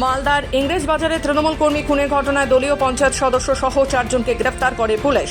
মালদার ইংরেজ বাজারে তৃণমূল কর্মী খুনের ঘটনায় দলীয় পঞ্চায়েত সদস্য সহ চারজনকে গ্রেফতার করে পুলিশ।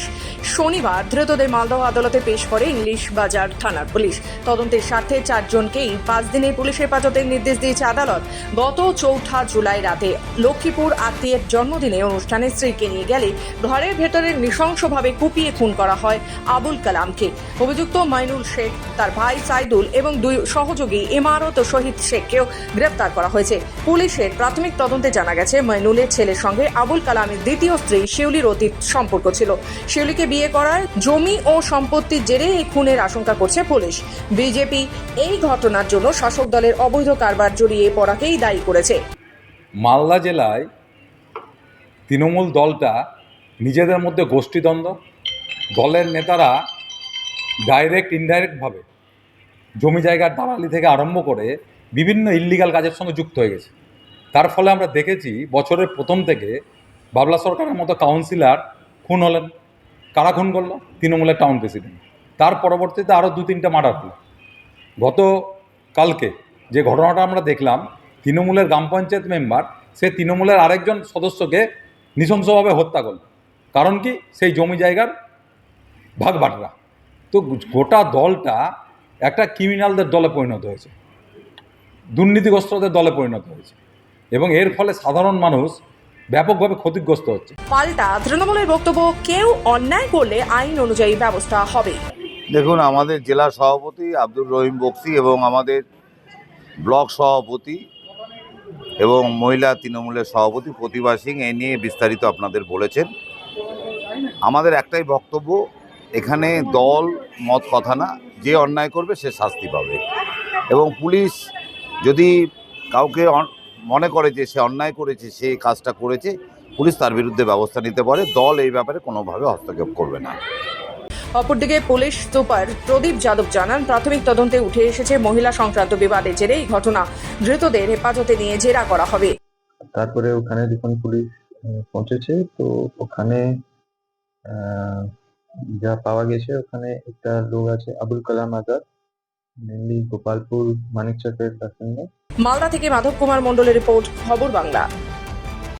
শনিবার ধৃতদের মালদহ আদালতে পেশ করে ইংলিশ বাজার থানার পুলিশ। তদন্তের স্বার্থে চারজনকেই পাঁচ দিনের পুলিশ হেফাজতের নির্দেশ দিয়েছে আদালত। গত চৌঠা জুলাই রাতে লক্ষ্মীপুর আত্মীয়ের জন্মদিনে অনুষ্ঠানে স্ত্রীকে নিয়ে গেলে ঘরের ভেতরে নৃশংসভাবে কুপিয়ে খুন করা হয় আবুল কালামকে। অভিযুক্ত মাইনুল শেখ, তার ভাই সাইদুল এবং দুই সহযোগী ইমারত শহীদ শেখকেও গ্রেপ্তার করা হয়েছে। পুলিশের প্রাথমিক তদন্তে জানা গেছে, মাইনুলের ছেলের সঙ্গে আবুল কালামের দ্বিতীয় স্ত্রী শিউলির অতীত সম্পর্ক ছিল। শিউলিকে বিয়ে করায় জমি ও সম্পত্তির জেরে এই খুনের আশঙ্কা করছে পুলিশ। বিজেপি এই ঘটনার জন্য শাসক দলের অবৈধ কারবার জড়িয়ে পড়াকেই দায়ী করেছে। মালদা জেলায় তৃণমূল দলটা নিজেদের মধ্যে গোষ্ঠীদ্বন্দ্ব। দলের নেতারা ডাইরেক্ট ইনডাইরেক্টভাবে জমি জায়গার দালালি থেকে আরম্ভ করে বিভিন্ন ইল্লিগাল কাজের সঙ্গে যুক্ত হয়ে গেছে। তার ফলে আমরা দেখেছি বছরের প্রথম থেকে বাবলা সরকারের মতো কাউন্সিলর খুন হলেন। কারা খুন করল? তৃণমূলের টাউন প্রেসিডেন্ট তার পরবর্তীতে আরও দু তিনটা মার্ডার হলো। গত কালকে যে ঘটনাটা আমরা দেখলাম, তৃণমূলের গ্রাম পঞ্চায়েত মেম্বার সে তৃণমূলের আরেকজন সদস্যকে নৃশংসভাবে হত্যা করল। কারণ কি? সেই জমি জায়গার ভাগ বাটরা তো গোটা দলটা একটা ক্রিমিনালদের দলে পরিণত হয়েছে। দুর্নীতিগ্রস্তদের দলে পরিণত হয়েছে। এবং এর ফলে সাধারণ মানুষ ব্যাপকভাবে ক্ষতিগ্রস্ত হচ্ছে। পাল্টা তৃণমূলের বক্তব্য কেউ অন্যায় করলে আইন অনুযায়ী ব্যবস্থা হবে। দেখুন আমাদের জেলা সভাপতি আব্দুর রহিম বক্সি এবং আমাদের ব্লক সভাপতি এবং মহিলা তৃণমূলের সভাপতি প্রতিভা সিং এ নিয়ে বিস্তারিত আপনাদের বলেছেন। আমাদের একটাই বক্তব্য এখানে দল মত কথা না যে অন্যায় করবে সে শাস্তি পাবে। এবং পুলিশ যদি কাউকে মনে করে যে সে অন্যায় করেছে সে কাজটা করেছে পুলিশ তার বিরুদ্ধে ব্যবস্থা নিতে পারে দল এই ব্যাপারে কোনোভাবে হস্তক্ষেপ করবে না। অপরদিকে পুলিশ সুপার প্রদীপ যাদব জানান প্রাথমিক তদন্তে উঠে এসেছে মহিলা সংক্রান্ত বিবাদের জেরে এই ঘটনা। ধৃতদের হেফাজতে নিয়ে জেরা করা হবে। তারপরে ওখানে যখন পুলিশ পৌঁছেছে তো ওখানে আহ, যা পাওয়া গেছে ওখানে একটা লোক আছে আবুল কালাম আজাদ মেনলি গোপালপুর মানিকচকের বাসিন্দা মালদা থেকে মাধব কুমার মণ্ডলের রিপোর্ট খবর বাংলা।